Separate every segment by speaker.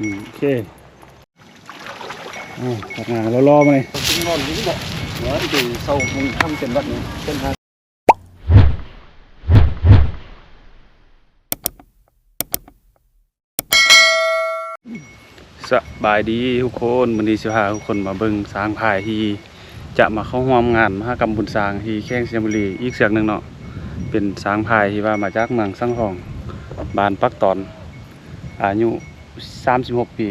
Speaker 1: อืมโอเคอ้าวทำงานเรารอมาเลย
Speaker 2: Cũng ngon dữ vậy. Đó thì từ sau mình thăm tiền vận này, chân hai
Speaker 1: สบายดีทุกคนวันนี้สิพาทุกคนมาเบิ่งสร้างพายที่จะมาเข้าร่วมงานมหกรรมบุญสร้างที่แข้งเชียงบุรีอีกเสือกหนึ่งเนาะเป็นสร้างพายที่ว่ามาจากเมืองสังทอง บ้านปักตอน อายุ 36 ปี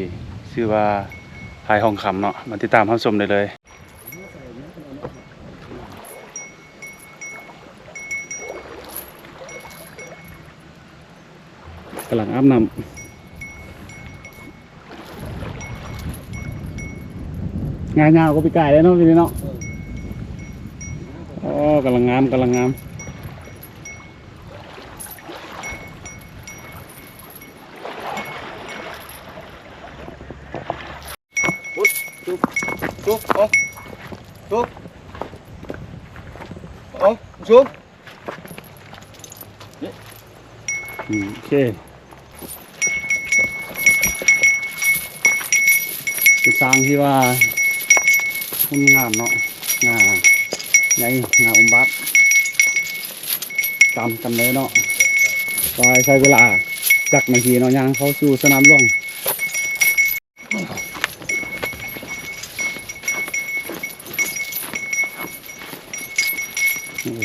Speaker 1: ชื่อว่าพายทองคำเนาะมาติดตามรับชมได้เลยกำลังอาบน้ำงานยาวก็ไปไก่แล้วเนาะพี่นี่เนาะอ๋อกำลังงามกำลังงาม
Speaker 2: Xuống, ô. Xuống. Ô, xuống.
Speaker 1: อืมโอเคเป็นสร้างที่ว่าคุณงามเนาะงาใหญ่งานอุมบัตจำกันเลยเนาะวายใช้เวลาจักนาทีเนาะย่างเขาสู่สนามหลวงโอ้ยเรียบร้อย ใช่ครับงานดีครับอืมค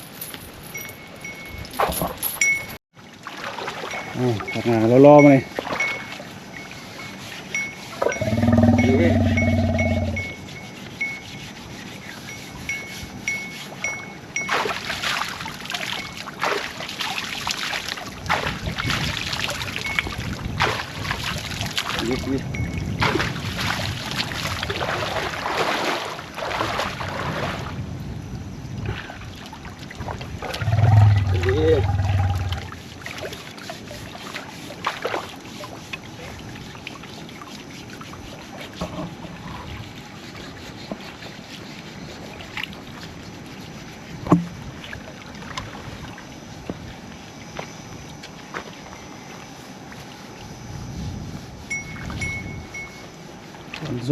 Speaker 1: อ่าครับงานเรารอมาเลย ส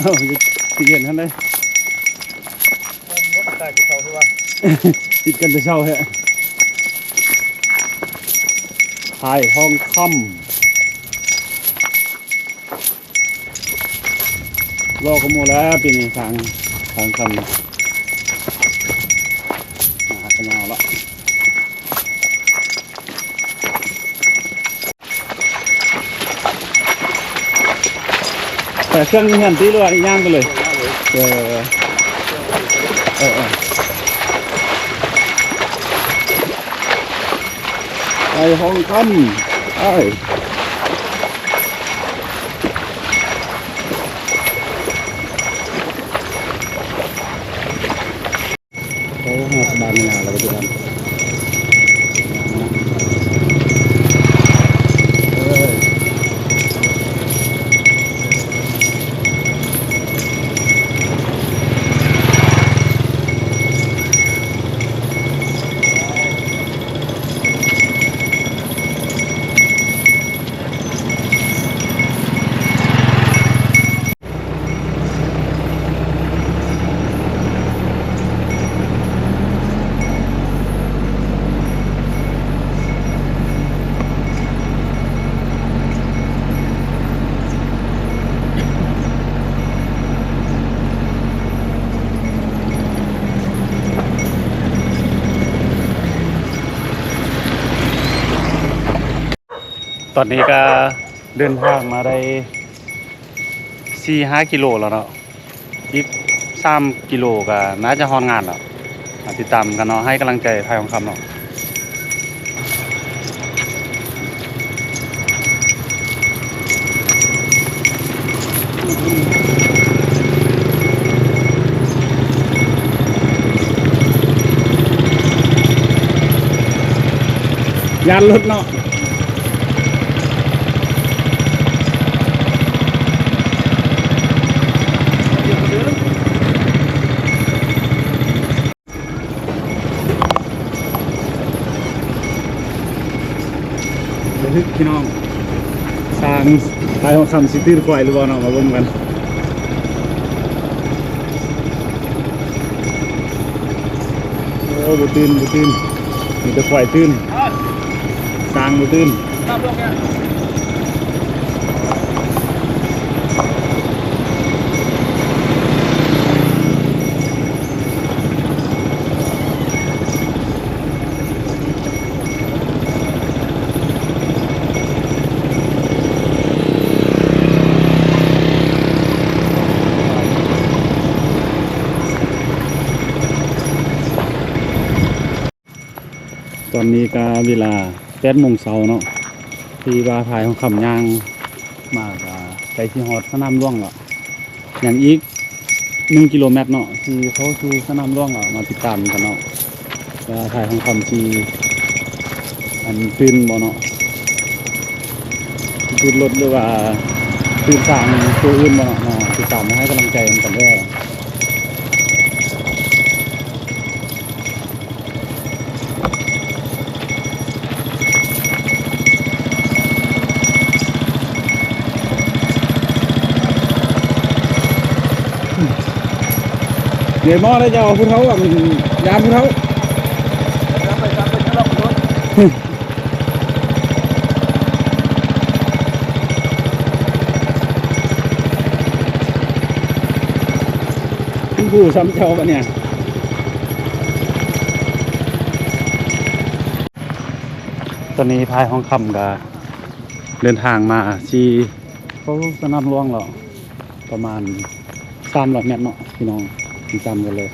Speaker 1: อ้าจะติดเย็นท่านได้
Speaker 2: Tại cái sau thôi ba.
Speaker 1: ติดกันแต่เช้าแฮะพายทองคำรอก็หมดแล้วปีนี้ทางทางคำหากันยาวละ แต่เครื่องนี้เห็นตีเลยย่างไปเลยเออเออเออไปห้องคำไอ้ยเขาหาสบายไม่นานแล้วปัจจุบัน อนนี้ก็เดินทางมาได้สี่ห้ากิโลแล้วเนาะอีกสามกิโลก็น่าจะฮอนงานแล้วติดตามกันเนาะให้กำลังใจพายของคำเนาะยานรถเนาะ ทึกพี่น้องสร้างทายของคำสิตื้นควายหรือว่าน้องมาเบิ่งกันโอ้บุตื่นบุตื่นมีแต่ควายตื้นสร้างบุตื่น ตอนนี้ก็เวลาแปดโมงเช้าเนาะที่ว่าทายของคำย่างมากอ่าไปที่ฮอดสนามหล่วงแล้วอย่างอีกหนึ่งกิโลเมตรเนาะที่เขาคือสนามหล่วงอะมาติดตามกันเนาะว่าทายของคำที่อันตื่นบ่เนาะตื่นรถหรือว่าตื่นสางตัวอื่นบ่เนาะมาติดตามมาให้กำลังใจกันด้อ เดี๋ยวมอได้จะเอาผู้เฒ่าอะมันยามผู้เฒ่า
Speaker 2: ไปตามไปตลอดรถ
Speaker 1: คุณผู้ซ้ำเจ้าปะเนี่ยตอนนี้พายห้องคำกะเดินทางมาที่เขาสนามหล่วงแล้วประมาณสามร้อยเมตรเนาะพี่น้อง จำกันเลย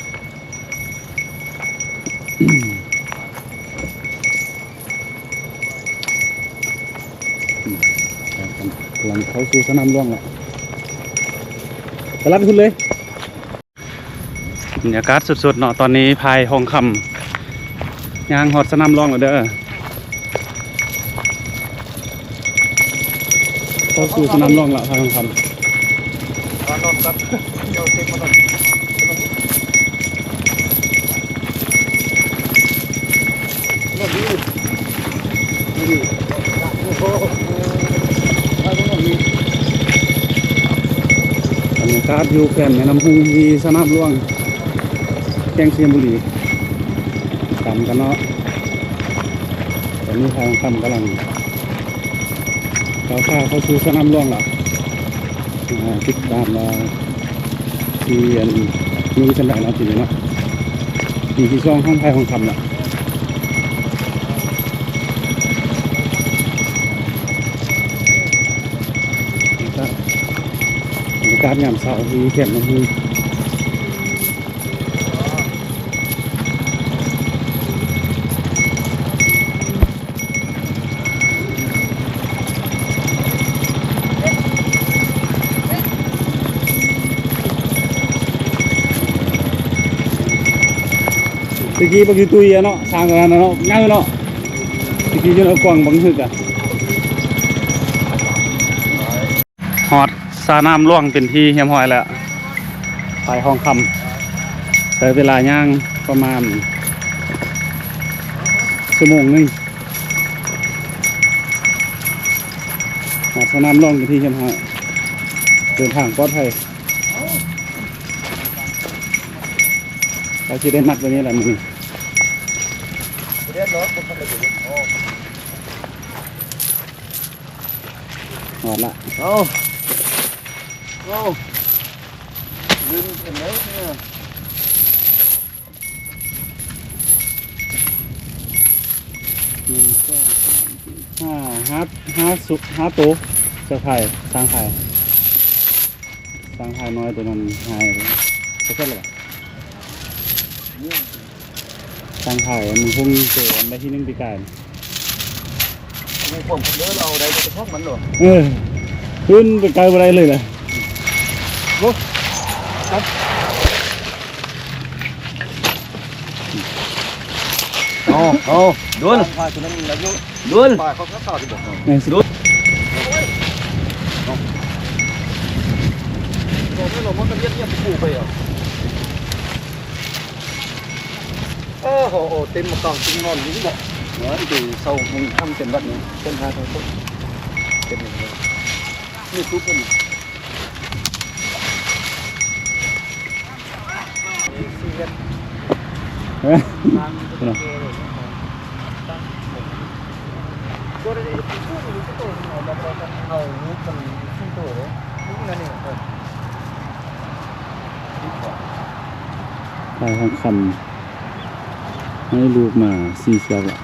Speaker 1: กำลังเข้าสู่สนามหลวงแล้วไปรับคุณเลยบรรยากาศสุดๆเนาะตอนนี้พายหองคำยางหอดสนามหลวงแล้วเด้อเข้าสู่สนามหลวงแล้วพายห้องค
Speaker 2: ม
Speaker 1: บรรยากาศอยู่แก่นแม่น้ำพุงที่สนามหลวงแกงเชียงบุรีตามกันเนาะตอนนี้พางคำกำลังก้าข้าเขาสู่สนามหลวงแล้วอ่าติดตามมาที่อันมีจังไดเนาะทีนี้เนาะมีที่ช่องห้องไทยห้องคำเนาะ บรรยากาศยามเช้าที่แคมป์น้ำมูตะกี้บ สาน้ำล่วงเป็นที่เฮียมหอยแล้วไปห้องคำใช้เวลาย่างประมาณชั่วโมงนึงหอดสนามล่วงเป็นที่เฮียมหอยเดินทางปลอดภัยเราจะได้นัดวันนี้แหละมึง
Speaker 2: เรียนรถผมมันลยโอ้
Speaker 1: หอดละ
Speaker 2: เอาเอาลืมเห็นไหมเนี่ย
Speaker 1: หนึ่งสองสามสี่ห้าห้าห้าสุห้าตัวเจะไผ่สร้างไผ่สร้างไผ่น้อยตัวนั้นหายไปจะเสร็จแล้วสร้างไผ่มันพุ่งเจออันได้ที่หนึ่งปีกาย
Speaker 2: มีความเยอะเราได้จะพกมันหรอ
Speaker 1: เออขึ้นไปไกลไปได้เลยนะ
Speaker 2: อ๋ ออ๋อดวนพาตัวนั้นแล้วดวนพาเขาข้าวที่บอก
Speaker 1: ไงสุด
Speaker 2: บอ กให้เรามันก็เยียบเยียบปูไปอะโอ้โหเต็มมากองจริงนอนนี่บอกเนาะดูเศร้ามึงทำเต็มวัดนี้เต็มหาทางต้นเต็มเลยนี่ทุกคน
Speaker 1: เฮ้ยไผ่ทองคำให้ลูกมาสี่เสียบละ